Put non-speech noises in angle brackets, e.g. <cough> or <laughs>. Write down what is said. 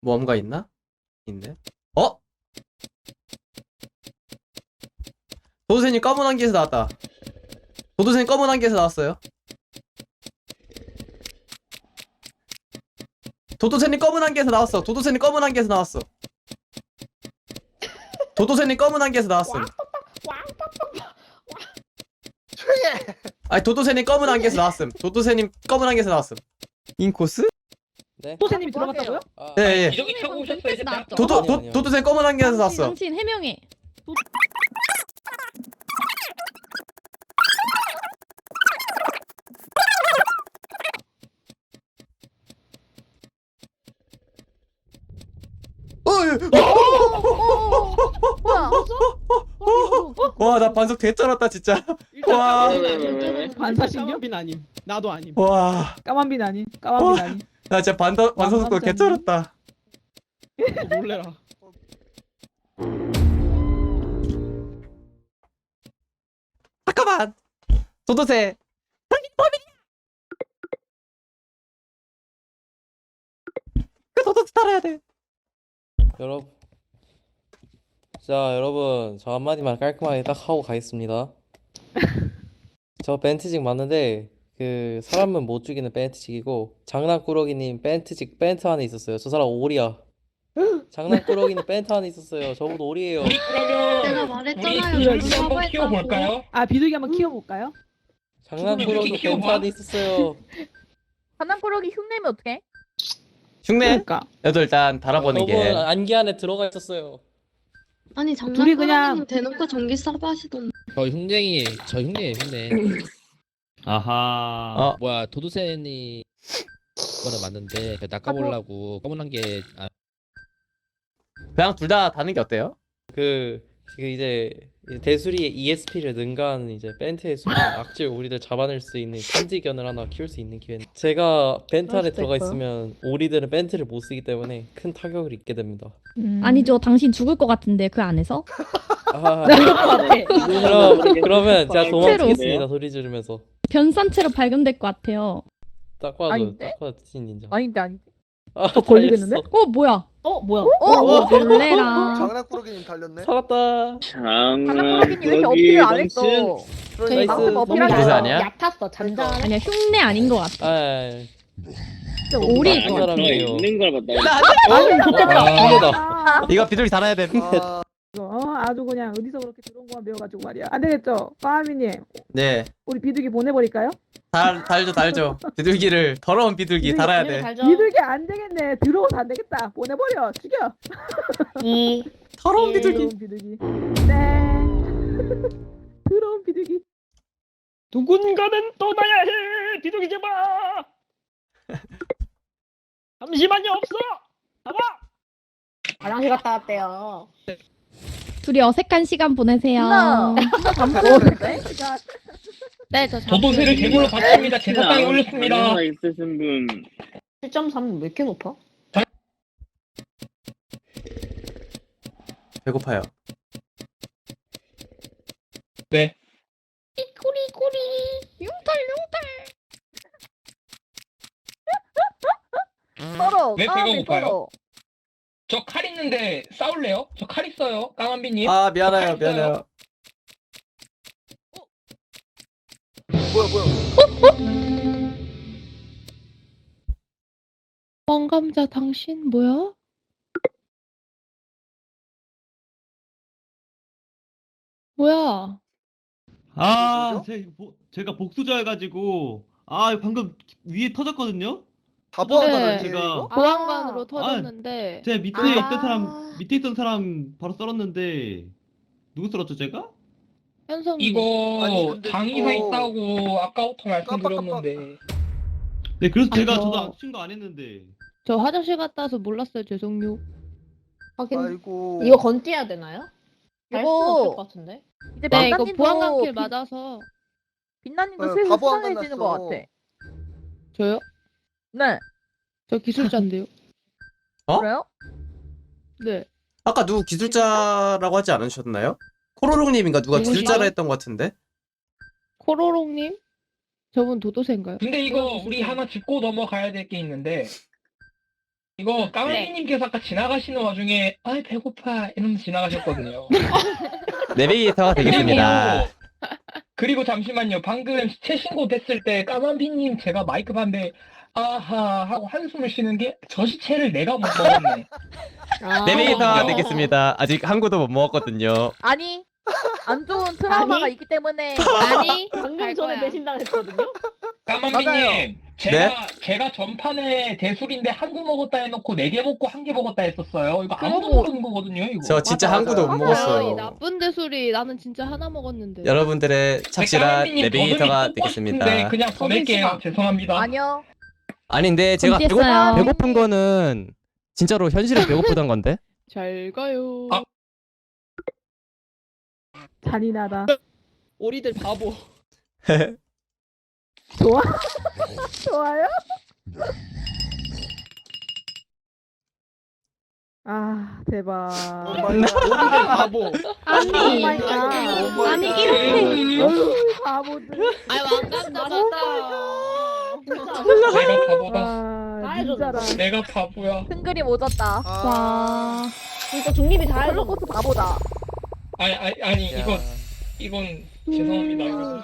뭔가 있나? 있네. 어? 도도새님 검은 안개에서 나왔다. 도도새님 검은 안개에서 나왔어요. 도도새님 검은 안개에서 나왔어. 도도새님 검은 안개에서 나왔어. 도도새님 검은 안개에서 나왔어. 조용해. 아니 도도새님 검은 안개에서 나왔음. 도도새님 검은 안개에서 나왔음. 인코스? 네. 도세님이 들어갔다고요? 아, 예 예. 기저귀 켜고 오셨어요 이제 딱. 도도 아니요, 도 아니요. 도도새님 검은 안개에서 나왔어. 당신 해명해. 어, 예. 뭐야? 와 나 반석 개쩔었다 진짜. 와. 반사신경? 까만빈 아님. 나도 아님. 와. 까만빈 아니? 까만빈 아니? 나 진짜 반석 반석 속도 깜짝이야. 개쩔었다. 어, 놀래라. 잠깐만. 도도새. 당신 범인이야. 그 도도새 따라야 돼. 여러분. 자, 여러분. 저 한마디만 깔끔하게 딱 하고 가겠습니다. <laughs> 저 벤트직 맞는데 그 사람은 못 죽이는 벤트직이고 장난꾸러기님 벤트직 벤트 안에 있었어요. 저 사람 오리야. <gasps> 장난꾸러기는 벤트 안에 있었어요. 저분도 오리예요. 우리 그러면 내가 말했잖아요. 비둘기 한번 사과했다고. 키워볼까요? 아 비둘기 한번 키워볼까요? 장난꾸러기 이렇게 벤트. 안에 있었어요. 바람꾸러기 흉내면 어떡해? 흉내. 그러니까 나도 일단 달아보는 게. 저분 안개 안에 들어가 있었어요. 아니 둘이 그냥- 대놓고 전기 하시던데. 저 흉쟁이 저 흉내 흉내 아하. 어. 뭐야 도도새니 거는 맞는데 낚아보려고 검은 한게 아, 그냥 둘 다 다는 게 어때요? 그, 그 이제 대수리의 ESP를 능가하는 이제 벤트의 숨은 <laughs> 악질 오리들 잡아낼 수 있는 천지견을 하나 키울 수 있는 기회. 제가 벤트 안에 들어가. 있으면 오리들은 벤트를 못 쓰기 때문에 큰 타격을 입게 됩니다. 음. 아니죠. 당신 죽을 것 같은데 그 안에서? 아, <laughs> 네. 그럼 그러면 제가 실제로. 도망치겠습니다. 소리 지르면서 변산체로 발견될 것 같아요. 딱 봐도 아닌데? 딱 봐도 찐 닌자. 아닌데 아닌데. 아, 저 걸리겠는데? 어 뭐야? 어 뭐야? 어 놀래라. 장난꾸러기님 달렸네. 살았다. 바람꾸러기님 왜 이렇게 어필을 안 했어? 나이스. 방금 어필한 도도새 거 아니야? 얕았어 잠깐. 아니야 흉내 아닌 것 같아. 아, 오리일 그것 같아. 사람이에요. 걸 봤다. 아, 좋겠다. 이거 비둘기 달아야 돼. 아, 어 아주 그냥 어디서 그렇게 들어온 거만 배워가지고 말이야. 안 되겠죠? 까미님 네. 우리 비둘기 보내버릴까요? 달 달죠 달죠. <laughs> 비둘기를 더러운 비둘기 비둘기 달아야 돼. 비둘기 안 되겠네. 들어오서 안 되겠다. 보내버려. 죽여. 이 <laughs> 더러운 비둘기. 더러운 비둘기. 네. <laughs> 더러운 비둘기. 누군가는 떠나야 해. 비둘기 제발. 잠시만요 없어. 봐봐. 화장실 갔다 왔대요. 둘이 어색한 시간 보내세요. 네, 저 도도새를 개불로 받습니다. 제사상에 올렸습니다. 있으신 분. 7.3은 왜 이렇게 높아? 배고파요. 네. 꼬리 꼬리 융털 융털. 서로 왜 싸움이 배고파요? 서로. 저 칼 있는데 싸울래요? 저 칼 있어요. 까만비님. 아 미안해요 미안해요. 뭐야 뭐야. 멍감자 당신 뭐야? 뭐야? 아, 제, 보, 제가 복수자여가지고 아 방금 위에 터졌거든요. 다 보안관 네. 아니에요 이거? 보안관으로 아. 터졌는데 제 밑에 아. 있던 사람 밑에 있던 사람 바로 썰었는데 누구 썰었죠 제가? 현성이 이거 근데 장의사 이거- 있다고 아까부터 말씀드렸는데 네 그래서 아, 제가 저- 저도 친거 안 했는데 저 화장실 갔다 와서 몰랐어요 죄송요. 아이고. 이거 건띠야 되나요? 할 수는 없을 이거 것 같은데. 이제 네 이거 보안관길 비- 맞아서 빛나님도 어, 슬슬 보안 수상해지는 것. 같아. 저요? 네. 저 기술자인데요. <laughs> 어? 그래요? 네. 아까 누구 기술자라고 하지 않으셨나요? 코로롱님인가 누가 누구시죠? 기술자라 했던 것 같은데? 코로롱님? 저분 도도새인가요? 근데 이거 우리 하나 짚고 넘어가야 될 게 있는데 이거 까마귀님께서 아까 지나가시는 와중에 아이 배고파 이러면서 지나가셨거든요. <laughs> 내비게이터가 그리고, 그리고 잠시만요. 방금 시체 신고 됐을 때 까만비님 제가 마이크 반대 아하 하고 한숨을 쉬는 게 저 시체를 내가 못 먹었네. <laughs> 아, 내비게이터가 되겠습니다. 아직 한 구도 못 먹었거든요. 아니 안 좋은 트라우마가 아니? 있기 때문에 아니 방금 전에 배신당했거든요. 까만비님 제가 제가 전판에 대술인데 한 구 먹었다 해놓고 네 개 먹고 한 개 먹었다 했었어요. 이거 아무도 그러고- 모르는 거거든요. 이거. 저 진짜 맞아, 한 구도 못 맞아. 이 먹었어요. 나쁜 대술이 나는 진짜 하나 먹었는데. 여러분들의 착실한 까만비님 내비게이터가 더듬이 뽑고 싶은데 되겠습니다. 그냥 보낼게요. 죄송합니다. 아니요. 아닌데 제가 배고. 배고픈 거는 진짜로 현실에 배고프던 건데? <laughs> 잘 가요. 아. 잔인하다. 오리들 바보. <laughs> 좋아? <laughs> 좋아요? 아 대박. 오리들 바보. 아니 오 마이 갓. 아니 이렇게 어휴 바보들. 아이 왕감자 내가 바보다. 와 진짜라. 내가 바보야. 큰 그림 오졌다. 아, 진짜 중립이 다 헬로코스 바보다. 아니 아니 아니 이건 이건 죄송합니다. 여러분.